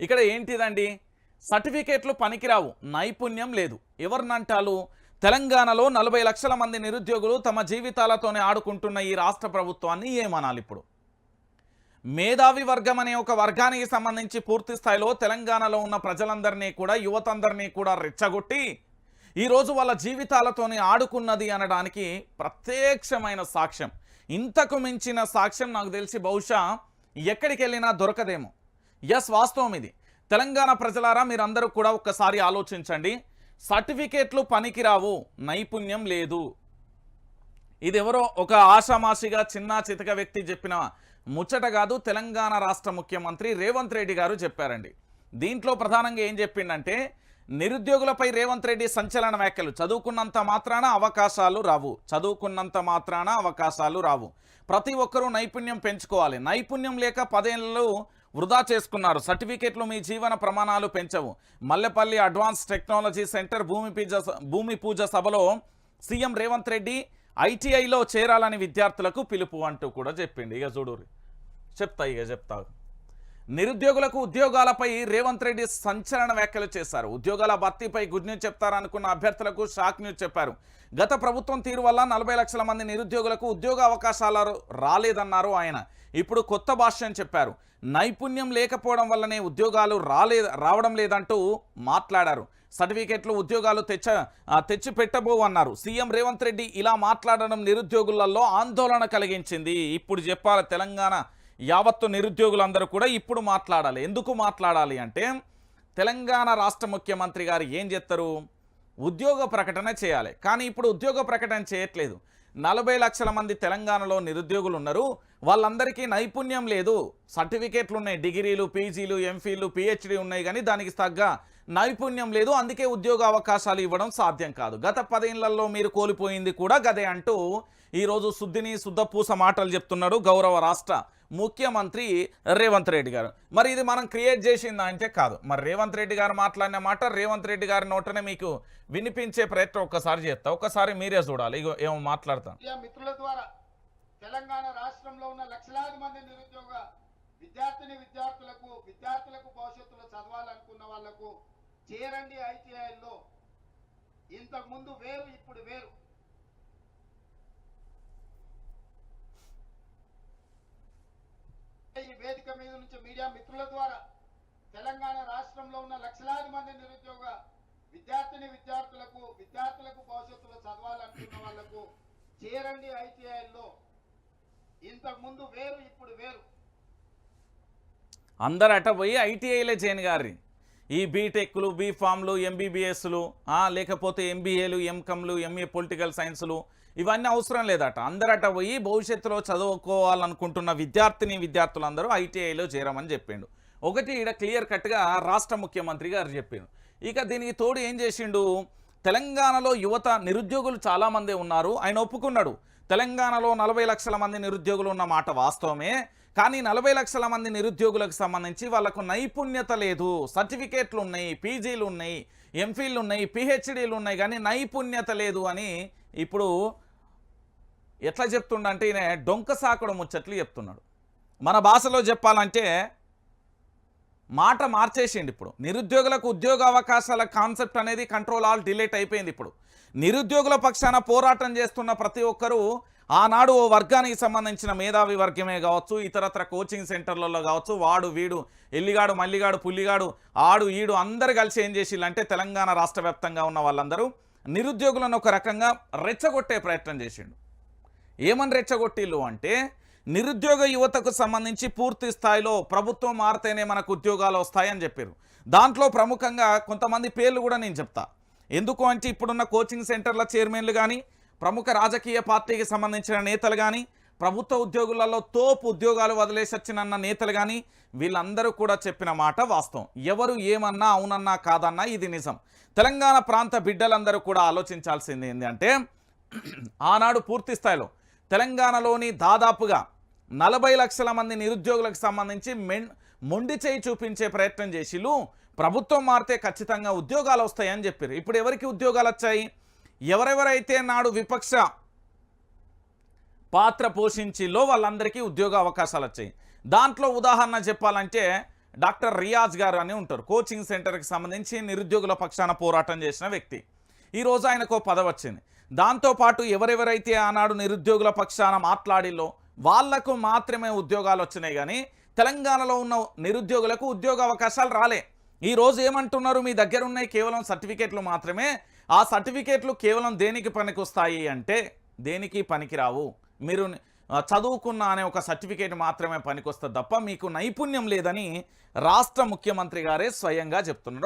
ఇక్కడ ఏంటిదండి? సర్టిఫికేట్లు పనికిరావు. నైపుణ్యం లేదు. ఎవరినంటాలు? తెలంగాణలో నలభై లక్షల మంది నిరుద్యోగులు తమ జీవితాలతోనే ఆడుకుంటున్న ఈ రాష్ట్ర ప్రభుత్వాన్ని ఏమనాలి ఇప్పుడు? మేధావి వర్గం అనే ఒక వర్గానికి సంబంధించి పూర్తి స్థాయిలో తెలంగాణలో ఉన్న ప్రజలందరినీ కూడా యువతందరినీ కూడా రెచ్చగొట్టి ఈరోజు వాళ్ళ జీవితాలతోని ఆడుకున్నది అనడానికి ప్రత్యక్షమైన సాక్ష్యం. ఇంతకు మించిన సాక్ష్యం నాకు తెలిసి బహుశా ఎక్కడికి వెళ్ళినా దొరకదేమో. ఎస్ వాస్తవం ఇది. తెలంగాణ ప్రజలారా మీరందరూ కూడా ఒక్కసారి ఆలోచించండి. సర్టిఫికేట్లు పనికిరావు నైపుణ్యం లేదు. ఇది ఎవరో ఒక ఆషామాషిగా చిన్న చితక వ్యక్తి చెప్పిన ముచ్చట కాదు తెలంగాణ రాష్ట్ర ముఖ్యమంత్రి రేవంత్ రెడ్డి గారు చెప్పారండి. దీంట్లో ప్రధానంగా ఏం చెప్పిండంటే నిరుద్యోగులపై రేవంత్ రెడ్డి సంచలన వ్యాఖ్యలు. చదువుకున్నంత మాత్రాన అవకాశాలు రావు. చదువుకున్నంత మాత్రాన అవకాశాలు రావు. ప్రతి ఒక్కరూ నైపుణ్యం పెంచుకోవాలి. నైపుణ్యం లేక పదేళ్ళు వృధా చేసుకున్నారు. సర్టిఫికెట్లు మీ జీవన ప్రమాణాలు పెంచవు. మల్లెపల్లి అడ్వాన్స్ టెక్నాలజీ సెంటర్ భూమి పూజ భూమి పూజ సభలో సీఎం రేవంత్ రెడ్డి ఐటీఐలో చేరాలని విద్యార్థులకు పిలుపు అంటూ కూడా చెప్పిండి. ఇక చూడు చెప్తా ఇక చెప్తా. నిరుద్యోగులకు ఉద్యోగాలపై రేవంత్ రెడ్డి సంచలన వ్యాఖ్యలు చేశారు. ఉద్యోగాల భర్తీపై గుడ్ న్యూస్ చెప్తారనుకున్న అభ్యర్థులకు షాక్ న్యూస్ చెప్పారు. గత ప్రభుత్వం తీరు వల్ల నలభై లక్షల మంది నిరుద్యోగులకు ఉద్యోగ అవకాశాలు రాలేదన్నారు ఆయన. ఇప్పుడు కొత్త భాష్యం చెప్పారు. నైపుణ్యం లేకపోవడం వల్లనే ఉద్యోగాలు రాలే రావడం లేదంటూ మాట్లాడారు. సర్టిఫికెట్లు ఉద్యోగాలు తెచ్చ తెచ్చి పెట్టబోవన్నారు సీఎం రేవంత్ రెడ్డి ఇలా మాట్లాడడం నిరుద్యోగులలో ఆందోళన కలిగించింది. ఇప్పుడు చెప్పాలి తెలంగాణ యావత్తు నిరుద్యోగులందరూ కూడా ఇప్పుడు మాట్లాడాలి. ఎందుకు మాట్లాడాలి అంటే తెలంగాణ రాష్ట్ర ముఖ్యమంత్రి గారు ఏం చేస్తారు? ఉద్యోగ ప్రకటన చేయాలి. కానీ ఇప్పుడు ఉద్యోగ ప్రకటన చేయట్లేదు. నలభై లక్షల మంది తెలంగాణలో నిరుద్యోగులు ఉన్నారు. వాళ్ళందరికీ నైపుణ్యం లేదు. సర్టిఫికేట్లు ఉన్నాయి. డిగ్రీలు పీజీలు ఎంఫీలు పిహెచ్డీ ఉన్నాయి కానీ దానికి తగ్గ నైపుణ్యం లేదు అందుకే ఉద్యోగ అవకాశాలు ఇవ్వడం సాధ్యం కాదు. గత పదేళ్ళలో మీరు కోల్పోయింది కూడా గదే అంటూ ఈరోజు శుద్ధిని శుద్ధపూస మాటలు చెప్తున్నాడు గౌరవ రాష్ట్ర ముఖ్యమంత్రి రేవంత్ రెడ్డి గారు. మరి ఇది మనం క్రియేట్ చేసిందా అంటే కాదు. మరి రేవంత్ రెడ్డి గారు మాట్లాడిన మాట రేవంత్ రెడ్డి గారి నోటనే మీకు వినిపించే ప్రయత్నం ఒక్కసారి చేస్తా. ఒక్కసారి మీరే చూడాలి. ఇగో ఏమో మాట్లాడతాను. మిత్రుల ద్వారా తెలంగాణ రాష్ట్రంలో ఉన్న లక్షలాది మంది నిరుద్యోగ విద్యార్థిని విద్యార్థులకు విద్యార్థులకు భవిష్యత్తులో చదవాలనుకున్న వాళ్ళకు చేరండి ఐటీఐల్లో. ఇంతకు ముందు వేరు ఇప్పుడు వేరు. ఈ వేదిక మీద నుంచి మీడియా మిత్రుల ద్వారా తెలంగాణ రాష్ట్రంలో ఉన్న లక్షలాది మంది నిరుద్యోగ విద్యార్థిని విద్యార్థులకు విద్యార్థులకు భవిష్యత్తులో చదవాలనుకున్న వాళ్ళకు చేరండి ఐటీఐల్లో. ఇంతకు ముందు వేరు ఇప్పుడు వేరు. అందరు అట పోయి ఐటీఐలే చేయను గారి ఈ బీటెక్లు బీఫామ్లు ఎంబీబీఎస్లు లేకపోతే ఎంబీఏలు ఎంకమ్లు ఎంఏ పొలిటికల్ సైన్స్లు ఇవన్నీ అవసరం లేదట. అందరట పోయి భవిష్యత్తులో చదువుకోవాలనుకుంటున్న విద్యార్థిని విద్యార్థులందరూ ఐటీఐలో చేరమని చెప్పిండు. ఒకటి ఇక్కడ క్లియర్ కట్గా రాష్ట్ర ముఖ్యమంత్రి గారు చెప్పిండు ఇక దీనికి తోడు ఏం చేసిండు? తెలంగాణలో యువత నిరుద్యోగులు చాలామంది ఉన్నారు. ఆయన ఒప్పుకున్నాడు. తెలంగాణలో నలభై లక్షల మంది నిరుద్యోగులు ఉన్న మాట వాస్తవమే. కానీ నలభై లక్షల మంది నిరుద్యోగులకు సంబంధించి వాళ్ళకు నైపుణ్యత లేదు. సర్టిఫికేట్లు ఉన్నాయి పీజీలు ఉన్నాయి ఎంఫీలు ఉన్నాయి పిహెచ్డీలు ఉన్నాయి కానీ నైపుణ్యత లేదు అని ఇప్పుడు ఎట్లా చెప్తుండంటే ఈయన డొంక సాకుడు ముచ్చట్లు చెప్తున్నాడు. మన భాషలో చెప్పాలంటే మాట మార్చేసిండు ఇప్పుడు. నిరుద్యోగులకు ఉద్యోగ అవకాశాల కాన్సెప్ట్ అనేది కంట్రోల్ ఆల్ డిలేట్ అయిపోయింది ఇప్పుడు. నిరుద్యోగుల పక్షాన పోరాటం చేస్తున్న ప్రతి ఒక్కరూ ఆనాడు ఓ వర్గానికి సంబంధించిన మేధావి వర్గమే కావచ్చు ఇతరత్ర కోచింగ్ సెంటర్లలో కావచ్చు వాడు వీడు ఎల్లిగాడు మల్లిగాడు పుల్లిగాడు ఆడు ఈడు అందరు కలిసి ఏం చేసిల్లంటే తెలంగాణ రాష్ట్ర వ్యాప్తంగా ఉన్న వాళ్ళందరూ నిరుద్యోగులను ఒక రకంగా రెచ్చగొట్టే ప్రయత్నం చేసిండు. ఏమని రెచ్చగొట్టిల్లు అంటే నిరుద్యోగ యువతకు సంబంధించి పూర్తి స్థాయిలో ప్రభుత్వం మారితేనే మనకు ఉద్యోగాలు వస్తాయని చెప్పారు దాంట్లో ప్రముఖంగా కొంతమంది పేర్లు కూడా నేను చెప్తా. ఎందుకు అంటే ఇప్పుడున్న కోచింగ్ సెంటర్ల చైర్మన్లు కానీ ప్రముఖ రాజకీయ పార్టీకి సంబంధించిన నేతలు కానీ ప్రభుత్వ ఉద్యోగులలో తోపు ఉద్యోగాలు వదిలేసొచ్చినన్న నేతలు కానీ వీళ్ళందరూ కూడా చెప్పిన మాట వాస్తవం. ఎవరు ఏమన్నా అవునన్నా కాదన్నా ఇది నిజం. తెలంగాణ ప్రాంత బిడ్డలందరూ కూడా ఆలోచించాల్సింది ఏంటంటే ఆనాడు పూర్తి స్థాయిలో తెలంగాణలోని దాదాపుగా నలభై లక్షల మంది నిరుద్యోగులకు సంబంధించి మెన్ మొండి చేయి చూపించే ప్రయత్నం చేసిలు ప్రభుత్వం మారితే ఖచ్చితంగా ఉద్యోగాలు వస్తాయని చెప్పారు ఇప్పుడు ఎవరికి ఉద్యోగాలు వచ్చాయి ఎవరెవరైతే నాడు విపక్ష పాత్ర పోషించిలో వాళ్ళందరికీ ఉద్యోగ అవకాశాలు వచ్చాయి. దాంట్లో ఉదాహరణ చెప్పాలంటే డాక్టర్ రియాజ్ గారు అని ఉంటారు. కోచింగ్ సెంటర్కి సంబంధించి నిరుద్యోగుల పక్షాన పోరాటం చేసిన వ్యక్తి. ఈరోజు ఆయనకు ఓ పదవి వచ్చింది. దాంతోపాటు ఎవరెవరైతే ఆనాడు నిరుద్యోగుల పక్షాన మాట్లాడిలో వాళ్ళకు మాత్రమే ఉద్యోగాలు వచ్చినాయి కానీ తెలంగాణలో ఉన్న నిరుద్యోగులకు ఉద్యోగ అవకాశాలు రాలే. ఈ రోజు ఏమంటున్నారు? మీ దగ్గర ఉన్నాయి కేవలం సర్టిఫికేట్లు మాత్రమే. ఆ సర్టిఫికేట్లు కేవలం దేనికి పనికొస్తాయి అంటే దేనికి పనికిరావు? మీరు చదువుకున్న అనే ఒక సర్టిఫికేట్ మాత్రమే పనికొస్తుంది తప్ప మీకు నైపుణ్యం లేదని రాష్ట్ర ముఖ్యమంత్రి గారే స్వయంగా చెప్తున్నారు.